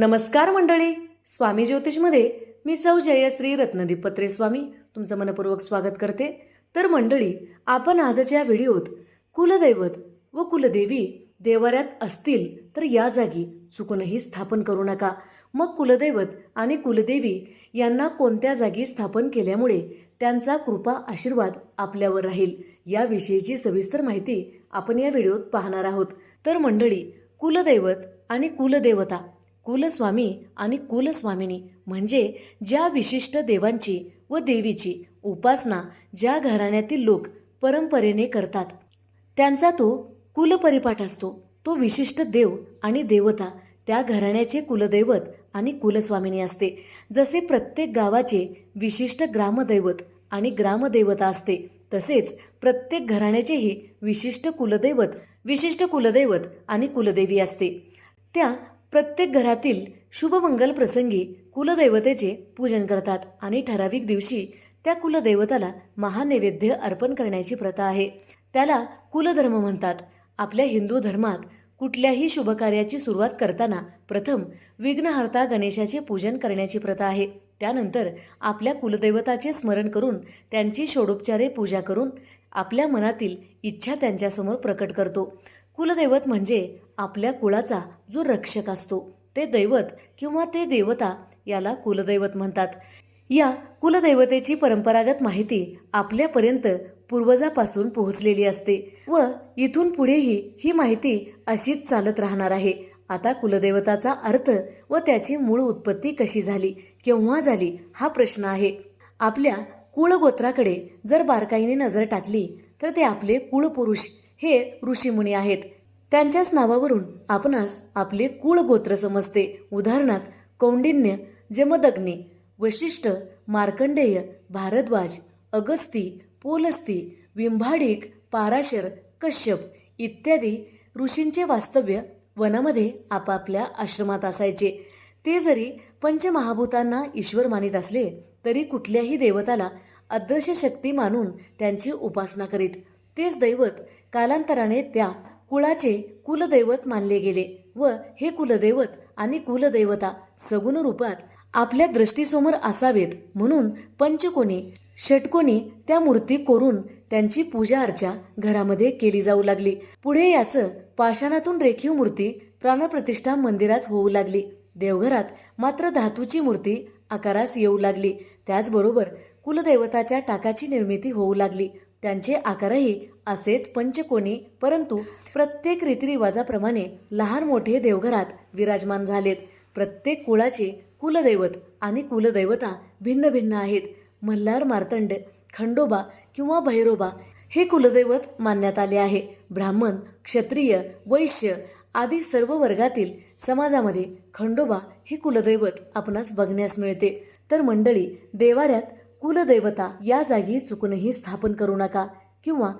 नमस्कार मंडळी स्वामी ज्योतिषमध्ये मी सौ जयश्री रत्नदीप पत्रे स्वामी तुमचं मनपूर्वक स्वागत करते. तर मंडळी आपण आजच्या व्हिडिओत कुलदैवत व कुलदेवी देवाऱ्यात असतील तर या जागी चुकूनही स्थापन करू नका. मग कुलदैवत आणि कुलदेवी यांना कोणत्या जागी स्थापन केल्यामुळे त्यांचा कृपा आशीर्वाद आपल्यावर राहील याविषयीची सविस्तर माहिती आपण या व्हिडिओत पाहणार आहोत. तर मंडळी कुलदैवत आणि कुलदेवता कुलस्वामी आणि कुलस्वामिनी म्हणजे ज्या विशिष्ट देवांची व देवीची उपासना ज्या घराण्यातील लोक परंपरेने करतात. त्यांचा तो कुलपरिपाठ असतो. तो विशिष्ट देव आणि देवता त्या घराण्याचे कुलदैवत आणि कुलस्वामिनी असते. जसे प्रत्येक गावाचे विशिष्ट ग्रामदैवत आणि ग्रामदेवता असते तसेच प्रत्येक घराण्याचेही विशिष्ट कुलदैवत विशिष्ट कुलदैवत आणि कुलदेवी असते. त्या प्रत्येक घरातील शुभमंगल प्रसंगी कुलदैवतेचे पूजन करतात आणि ठराविक दिवशी त्या कुलदैवताला महानैवेद्य अर्पण करण्याची प्रथा आहे. त्याला कुलधर्म म्हणतात. आपल्या हिंदू धर्मात कुठल्याही शुभकार्याची सुरुवात करताना प्रथम विघ्नहर्ता गणेशाचे पूजन करण्याची प्रथा आहे. त्यानंतर आपल्या कुलदैवताचे स्मरण करून त्यांची षोडोपचारे पूजा करून आपल्या मनातील इच्छा त्यांच्यासमोर प्रकट करतो. कुलदैवत म्हणजे आपल्या कुळाचा जो रक्षक असतो ते दैवत किंवा ते देवता याला कुलदैवत म्हणतात. या कुलदैवतेची परंपरागत माहिती आपल्यापर्यंत पूर्वजापासून पोहोचलेली असते व इथून पुढेही ही माहिती अशीच चालत राहणार आहे. आता कुलदैवताचा अर्थ व त्याची मूळ उत्पत्ती कशी झाली केव्हा झाली हा प्रश्न आहे. आपल्या कुळगोत्राकडे जर बारकाईने नजर टाकली तर ते आपले कुळपुरुष हे ऋषीमुनी आहेत. त्यांच्याच नावावरून आपणास आपले कुळगोत्र समजते. उदाहरणार्थ कौंडिन्य जमदग्नी वशिष्ठ मार्कंडेय भारद्वाज अगस्ती पोलस्ती विंभाडिक पाराशर कश्यप इत्यादी ऋषींचे वास्तव्य वनामध्ये आपापल्या आश्रमात असायचे. ते जरी पंचमहाभूतांना ईश्वर मानित असले तरी कुठल्याही देवताला अदृश्य शक्ती मानून त्यांची उपासना करीत. तेच दैवत कालांतराने त्या कुळाचे कुलदैवत मानले गेले व हे कुलदैवत आणि कुलदैवता सगुण रूपात आपल्या दृष्टीसमोर असावेत म्हणून पंचकोणी षटकोणी त्या मूर्ती कोरून त्यांची पूजा अर्चा घरामध्ये केली जाऊ लागली. पुढे याचं पाषाणातून रेखीव मूर्ती प्राणप्रतिष्ठा मंदिरात होऊ लागली. देवघरात मात्र धातूची मूर्ती आकारास येऊ लागली. त्याचबरोबर कुलदैवताच्या टाकाची निर्मिती होऊ लागली. त्यांचे आकारही असेच पंचकोनी परंतु प्रत्येक रीतिरिवाजाप्रमाणे लहान मोठे देवघरात विराजमान झालेत. प्रत्येक कुळाचे कुलदैवत आणि कुलदैवता भिन्न भिन्न आहेत. मल्हार मार्तंड खंडोबा किंवा भैरोबा हे कुलदैवत मानण्यात आले आहे. ब्राह्मण क्षत्रिय वैश्य आदी सर्व वर्गातील समाजामध्ये खंडोबा हे कुलदैवत आपणास बघण्यास मिळते. तर मंडळी देवाऱ्यात कुलदैवता या जागी चुकूनही स्थापन करू नका किंवा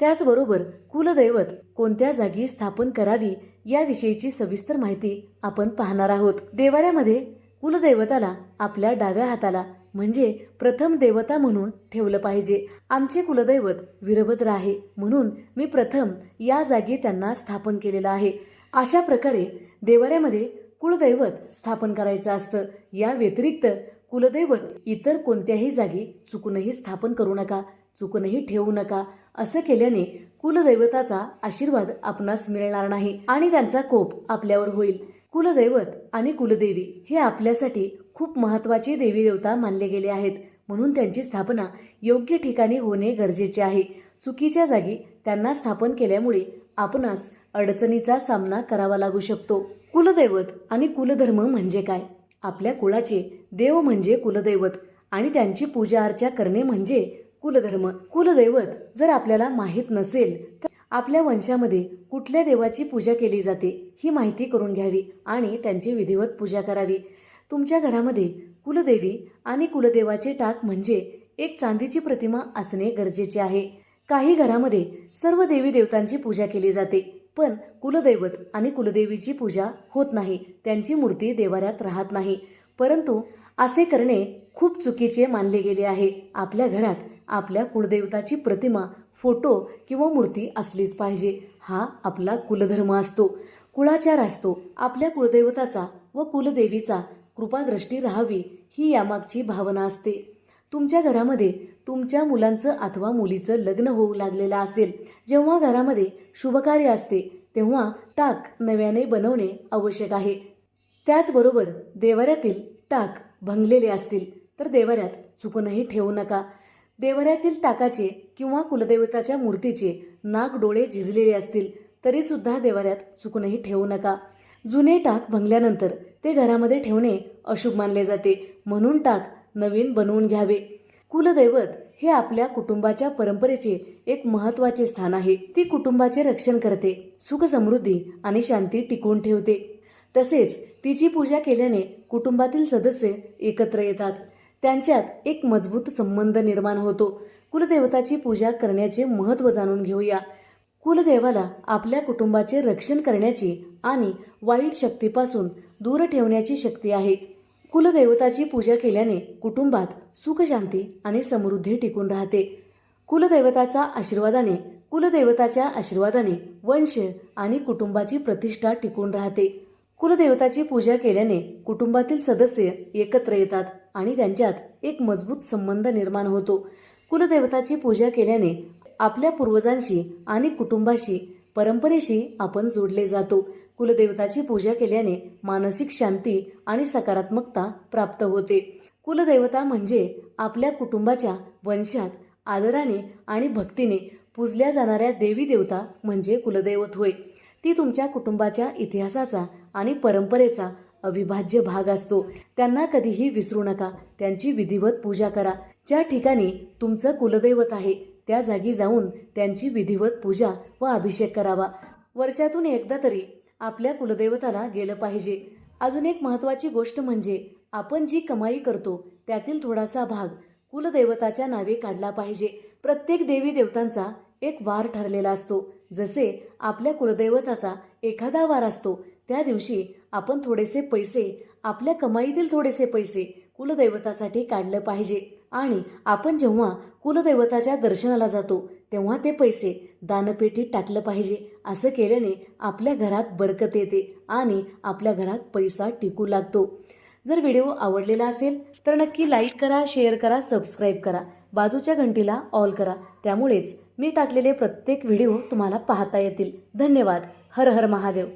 त्याचबरोबर कुलदैवत कोणत्या जागी स्थापन करावी याविषयीची सविस्तर माहिती आपण पाहणार आहोत. देवाऱ्यामध्ये कुलदैवताला आपल्या डाव्या हाताला म्हणजे प्रथम देवता म्हणून ठेवलं पाहिजे. आमचे कुलदैवत वीरभद्र आहे म्हणून मी प्रथम या जागी त्यांना स्थापन केलेलं आहे. अशा प्रकारे देवाऱ्यामध्ये कुलदैवत स्थापन करायचं असतं. या व्यतिरिक्त कुलदैवत इतर कोणत्याही जागी चुकूनही स्थापन करू नका चुकूनही ठेवू नका असं केल्याने कुलदैवताचा आशीर्वाद आपणास मिळणार नाही आणि त्यांचा कोप आपल्यावर होईल. कुलदैवत आणि कुलदेवी हे आपल्यासाठी खूप महत्त्वाचे देवी देवता मानले गेले आहेत म्हणून त्यांची स्थापना योग्य ठिकाणी होणे गरजेचे आहे. चुकीच्या जागी त्यांना स्थापन केल्यामुळे आपणास अडचणीचा सामना करावा लागू शकतो. कुलदैवत आणि कुलधर्म म्हणजे काय? आपल्या कुळाचे देव म्हणजे कुलदैवत आणि त्यांची पूजा अर्चा करणे म्हणजे कुलधर्म. कुलदैवत जर आपल्याला माहीत नसेल तर आपल्या वंशामध्ये कुठल्या देवाची पूजा केली जाते ही माहिती करून घ्यावी आणि त्यांची विधिवत पूजा करावी. तुमच्या घरामध्ये कुलदेवी आणि कुलदेवाचे टाक म्हणजे एक चांदीची प्रतिमा असणे गरजेचे आहे. काही घरामध्ये सर्व देवी देवतांची पूजा केली जाते. पण कुलदैवत आणि कुलदेवीची पूजा होत नाही. त्यांची मूर्ती देवाऱ्यात राहत नाही. परंतु असे करणे खूप चुकीचे मानले गेले आहे. आपल्या घरात आपल्या कुलदेवताची प्रतिमा फोटो किंवा मूर्ती असलीच पाहिजे. हा आपला कुलधर्म असतो. कुळाचार असतो. आपल्या कुलदैवताचा व कुलदेवीचा कृपादृष्टी राहावी ही यामागची भावना असते. तुमच्या घरामध्ये तुमच्या मुलांचं अथवा मुलीचं लग्न होऊ लागलेलं असेल जेव्हा घरामध्ये शुभकार्य असते तेव्हा टाक नव्याने बनवणे आवश्यक आहे. त्याचबरोबर देवाऱ्यातील टाक भंगलेले असतील तर देवाऱ्यात चुकूनही ठेवू नका. देवाऱ्यातील टाकाचे किंवा कुलदेवताच्या मूर्तीचे नाक डोळे झिजलेले असतील तरीसुद्धा देवाऱ्यात चुकूनही ठेवू नका. जुने टाक भंगल्यानंतर ते घरामध्ये ठेवणे अशुभ मानले जाते. म्हणून टाक नवीन बनवून घ्यावे. कुलदैवत हे आपल्या कुटुंबाच्या परंपरेचे एक महत्त्वाचे स्थान आहे. ती कुटुंबाचे रक्षण करते सुख समृद्धी आणि शांती टिकवून ठेवते. तसेच तिची पूजा केल्याने कुटुंबातील सदस्य एकत्र येतात. त्यांच्यात एक मजबूत संबंध निर्माण होतो. कुलदेवताची पूजा करण्याचे महत्त्व जाणून घेऊया. कुलदेवाला आपल्या कुटुंबाचे रक्षण करण्याची आणि वाईट शक्तीपासून दूर ठेवण्याची शक्ती आहे. कुलदैवताची पूजा केल्याने कुटुंबात सुखशांती आणि समृद्धी टिकून राहते. कुलदैवताचा आशीर्वादाने कुलदैवताच्या आशीर्वादाने वंश आणि कुटुंबाची प्रतिष्ठा टिकून राहते. कुलदेवताची पूजा केल्याने कुटुंबातील सदस्य एकत्र येतात आणि त्यांच्यात एक मजबूत संबंध निर्माण होतो. कुलदेवताची पूजा केल्याने आपल्या पूर्वजांशी आणि कुटुंबाशी परंपरेशी आपण जोडले जातो. कुलदेवताची पूजा केल्याने मानसिक शांती आणि सकारात्मकता प्राप्त होते. कुलदेवता म्हणजे आपल्या कुटुंबाच्या वंशात आदराने आणि भक्तीने पूजल्या जाणाऱ्या देवी देवता म्हणजे कुलदैवत होय. ती तुमच्या कुटुंबाच्या इतिहासाचा आणि परंपरेचा अविभाज्य भाग असतो. त्यांना कधीही विसरू नका. त्यांची विधिवत पूजा करा. ज्या ठिकाणी तुमचं कुलदैवत आहे त्या जागी जाऊन त्यांची विधिवत पूजा व अभिषेक करावा. वर्षातून एकदा तरी आपल्या कुलदैवताला गेलं पाहिजे. अजून एक महत्त्वाची गोष्ट म्हणजे आपण जी कमाई करतो त्यातील थोडासा भाग कुलदैवताच्या नावे काढला पाहिजे. प्रत्येक देवी देवतांचा एक वार ठरलेला असतो. जसे आपल्या कुलदैवताचा एखादा वार असतो त्या दिवशी आपण थोडेसे पैसे आपल्या कमाईतील थोडेसे पैसे कुलदैवतासाठी काढलं पाहिजे. आणि आपण जेव्हा कुलदैवताच्या दर्शनाला जातो तेव्हा ते पैसे दानपेटीत टाकलं पाहिजे असं केल्याने आपल्या घरात बरकत येते आणि आपल्या घरात पैसा टिकू लागतो. जर व्हिडिओ आवडलेला असेल तर नक्की लाईक करा शेअर करा सबस्क्राईब करा. बाजूच्या घंटीला ऑल करा. त्यामुळेच मी टाकलेले प्रत्येक व्हिडिओ तुम्हाला पाहता येतील. धन्यवाद. हर हर महादेव.